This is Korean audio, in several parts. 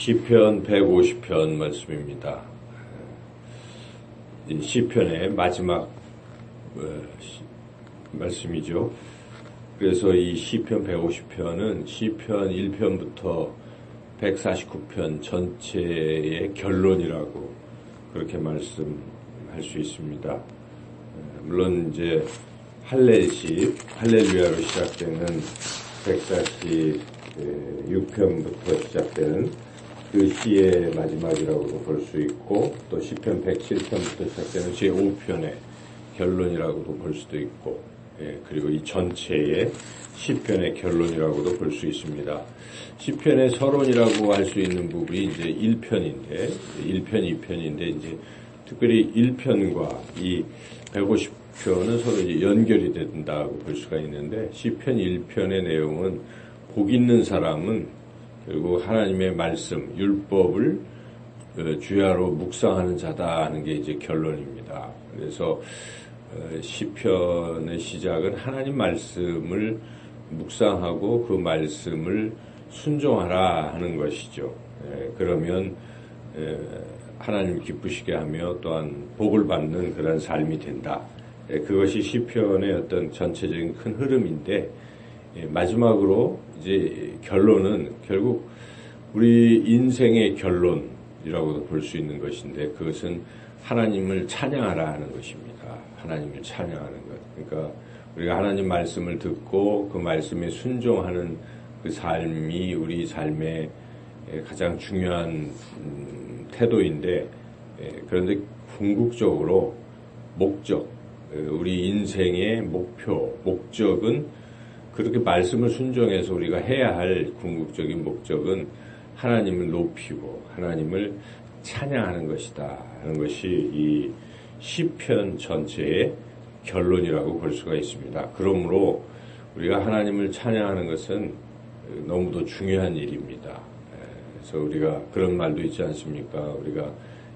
시편 150편 말씀입니다. 이 시편의 마지막 어, 말씀이죠. 그래서 이 시편 150편은 시편 1편부터 149편 전체의 결론이라고 그렇게 말씀할 수 있습니다. 어, 물론 이제 할렐시, 할렐루야로 시작되는 146편부터 시작되는 그 시의 마지막이라고도 볼 수 있고 또 시편 107편부터 시작되는 제 5편의 결론이라고도 볼 수도 있고 예, 그리고 이 전체의 시편의 결론이라고도 볼 수 있습니다. 시편의 서론이라고 할 수 있는 부분이 이제 1편인데 1편, 2편인데 이제 특별히 1편과 이 150편은 서로 이제 연결이 된다고 볼 수가 있는데 시편 1편의 내용은 복 있는 사람은 그리고 하나님의 말씀, 율법을 그 주야로 묵상하는 자다 하는 게 이제 결론입니다. 그래서 어, 시편의 시작은 하나님 말씀을 묵상하고 그 말씀을 순종하라 하는 것이죠. 예, 그러면 예, 하나님 기쁘시게 하며 또한 복을 받는 그런 삶이 된다. 예, 그것이 시편의 어떤 전체적인 큰 흐름인데 마지막으로 이제 결론은 결국 우리 인생의 결론이라고도 볼 수 있는 것인데 그것은 하나님을 찬양하라 하는 것입니다. 하나님을 찬양하는 것. 그러니까 우리가 하나님 말씀을 듣고 그 말씀에 순종하는 그 삶이 우리 삶의 가장 중요한 음, 태도인데 그런데 궁극적으로 목적, 우리 인생의 목표, 목적은 그렇게 말씀을 순종해서 우리가 해야 할 궁극적인 목적은 하나님을 높이고 하나님을 찬양하는 것이다 하는 것이 이 시편 전체의 결론이라고 볼 수가 있습니다. 그러므로 우리가 하나님을 찬양하는 것은 너무도 중요한 일입니다. 그래서 우리가 그런 말도 있지 않습니까? 우리가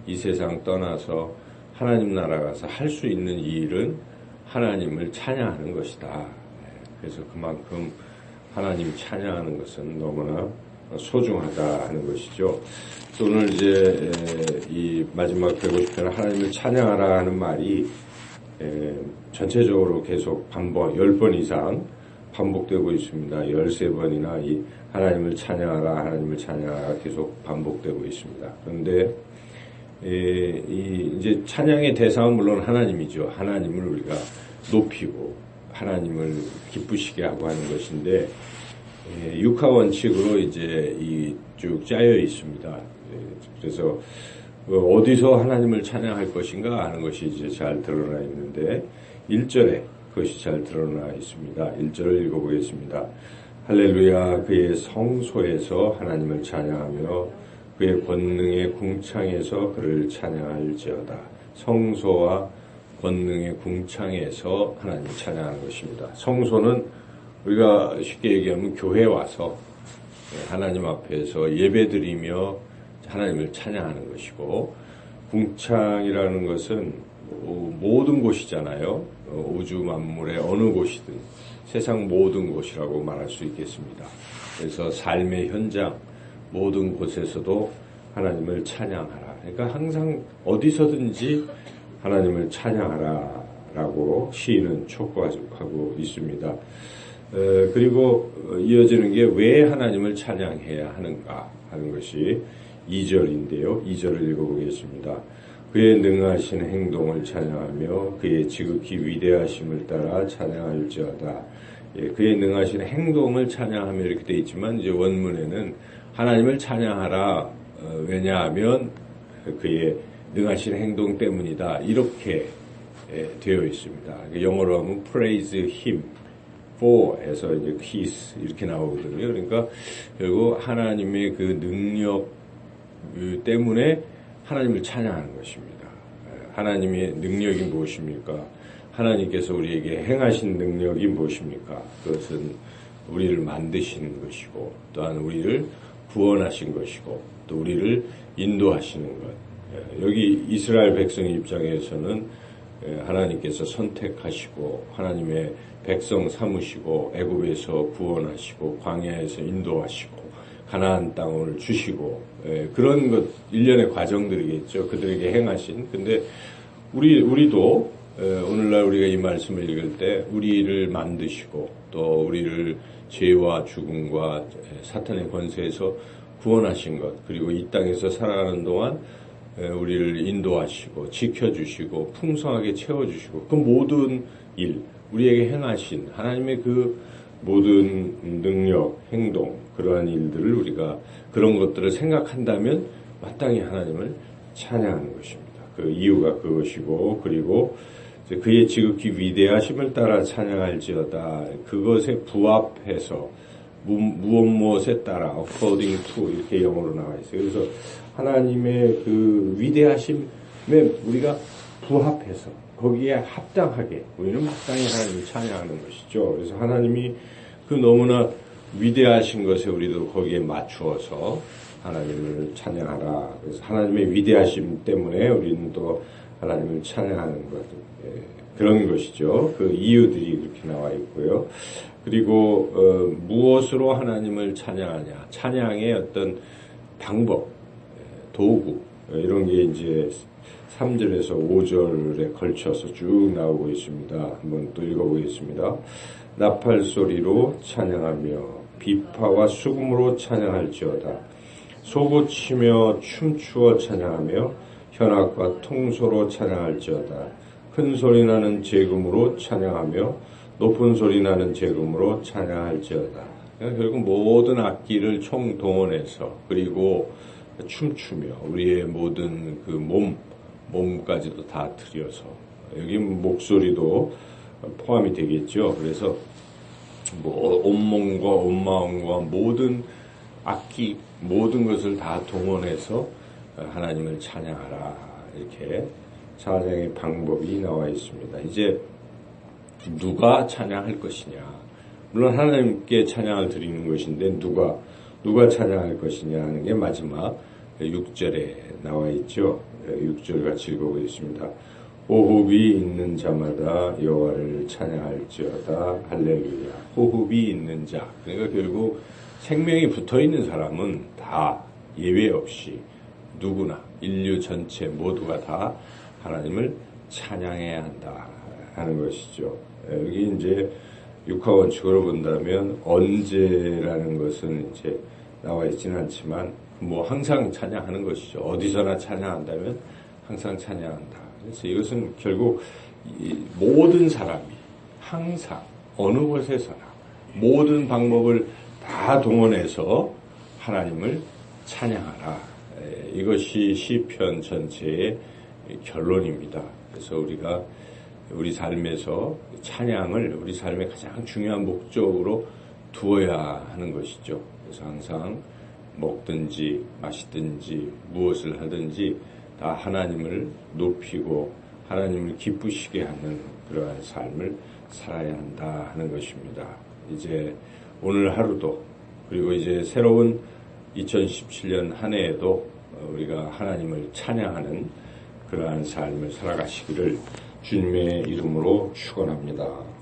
이 세상 떠나서 하나님 나라 가서 할 수 있는 일은 하나님을 찬양하는 것이다. 그래서 그만큼 하나님 찬양하는 것은 너무나 소중하다 하는 것이죠. 오늘 이제 이 마지막 150편 하나님을 찬양하라 하는 말이 전체적으로 계속 반복 10번 이상 반복되고 있습니다. 13번이나 이 하나님을 찬양하라 하나님을 찬양하라 계속 반복되고 있습니다. 그런데 이 이제 찬양의 대상은 물론 하나님이죠. 하나님을 우리가 높이고 하나님을 기쁘시게 하고 하는 것인데 예, 육하 원칙으로 이제 이 쭉 짜여 있습니다. 예, 그래서 그 어디서 하나님을 찬양할 것인가 하는 것이 이제 잘 드러나 있는데 1절에 그것이 잘 드러나 있습니다. 1절을 읽어보겠습니다. 할렐루야 그의 성소에서 하나님을 찬양하며 그의 권능의 궁창에서 그를 찬양할지어다. 성소와 권능의 궁창에서 하나님을 찬양하는 것입니다. 성소는 우리가 쉽게 얘기하면 교회 와서 하나님 앞에서 예배드리며 하나님을 찬양하는 것이고 궁창이라는 것은 모든 곳이잖아요. 우주 만물의 어느 곳이든 세상 모든 곳이라고 말할 수 있겠습니다. 그래서 삶의 현장 모든 곳에서도 하나님을 찬양하라. 그러니까 항상 어디서든지 하나님을 찬양하라 라고 시인은 촉구하고 있습니다. 그리고 이어지는 게 왜 하나님을 찬양해야 하는가 하는 것이 2절인데요. 2절을 읽어보겠습니다. 그의 능하신 행동을 찬양하며 그의 지극히 위대하심을 따라 찬양할지어다. 예, 그의 능하신 행동을 찬양하며 이렇게 되어 있지만 이제 원문에는 하나님을 찬양하라. 어, 왜냐하면 그의 능하신 행동 때문이다. 이렇게 예, 되어 있습니다. 영어로 하면 praise him. for에서 이제 peace 이렇게 나오거든요. 그러니까 결국 하나님의 그 능력 때문에 하나님을 찬양하는 것입니다. 하나님의 능력이 무엇입니까? 하나님께서 우리에게 행하신 능력이 무엇입니까? 그것은 우리를 만드시는 것이고 또한 우리를 구원하신 것이고 또 우리를 인도하시는 것. 여기 이스라엘 백성 입장에서는 하나님께서 선택하시고 하나님의 백성 삼으시고 애굽에서 구원하시고 광야에서 인도하시고 가나안 땅을 주시고 예, 그런 것 일련의 과정들이겠죠. 그들에게 행하신. 근데 우리 우리도 예, 오늘날 우리가 이 말씀을 읽을 때 우리를 만드시고 또 우리를 죄와 죽음과 사탄의 권세에서 구원하신 것 그리고 이 땅에서 살아가는 동안 예, 우리를 인도하시고 지켜주시고 풍성하게 채워주시고 그 모든 일 우리에게 행하신 하나님의 그 모든 능력, 행동 그러한 일들을 우리가 그런 것들을 생각한다면 마땅히 하나님을 찬양하는 것입니다. 그 이유가 그것이고 그리고 그의 지극히 위대하심을 따라 찬양할지어다 그것에 부합해서 무엇 무엇에 따라 according to 이렇게 영어로 나와 있어요. 그래서 하나님의 그 위대하심에 우리가 부합해서 거기에 합당하게 우리는 마땅히 하나님을 찬양하는 것이죠. 그래서 하나님이 그 너무나 위대하신 것에 우리도 거기에 맞추어서 하나님을 찬양하라. 그래서 하나님의 위대하심 때문에 우리는 또 하나님을 찬양하는 것 예, 그런 것이죠. 그 이유들이 그렇게 나와 있고요. 그리고 어, 무엇으로 하나님을 찬양하냐? 찬양의 어떤 방법, 예, 도구 예, 이런 게 이제 3절에서 5절에 걸쳐서 쭉 나오고 있습니다. 한번 또 읽어보겠습니다. 나팔 소리로 찬양하며 비파와 수금으로 찬양할지어다. 소고치며 춤추어 찬양하며 현악과 통소로 찬양할지어다. 큰 소리 나는 재금으로 찬양하며 높은 소리 나는 재금으로 찬양할지어다. 결국 모든 악기를 총동원해서 그리고 춤추며 우리의 모든 그 몸, 몸까지도 다 들여서 여기 목소리도 포함이 되겠죠. 그래서 뭐 온몸과 온마음과 모든 악기 모든 것을 다 동원해서 하나님을 찬양하라 이렇게 찬양의 방법이 나와 있습니다. 이제 누가 찬양할 것이냐? 물론 하나님께 찬양을 드리는 것인데 누가 누가 찬양할 것이냐 하는 게 마지막 6절에 나와 있죠. 6절 같이 읽어보겠습니다. 호흡이 있는 자마다 여호와를 찬양할지어다 할렐루야. 호흡이 있는 자. 그러니까 결국 생명이 붙어 있는 사람은 다 예외 없이 누구나 인류 전체 모두가 다 하나님을 찬양해야 한다 하는 것이죠. 여기 이제 육하 원칙으로 본다면 언제라는 것은 이제 나와 있지는 않지만 뭐 항상 찬양하는 것이죠. 어디서나 찬양한다면 항상 찬양한다. 그래서 이것은 결국 모든 사람이 항상 어느 곳에서나 모든 방법을 다 동원해서 하나님을 찬양하라. 이것이 시편 전체의 결론입니다. 그래서 우리가 우리 삶에서 찬양을 우리 삶의 가장 중요한 목적으로 두어야 하는 것이죠. 그래서 항상 먹든지 마시든지 무엇을 하든지 다 하나님을 높이고 하나님을 기쁘시게 하는 그러한 삶을 살아야 한다 하는 것입니다. 이제 오늘 하루도 그리고 이제 새로운 2017년 한 해에도 우리가 하나님을 찬양하는 그러한 삶을 살아가시기를 주님의 이름으로 축원합니다.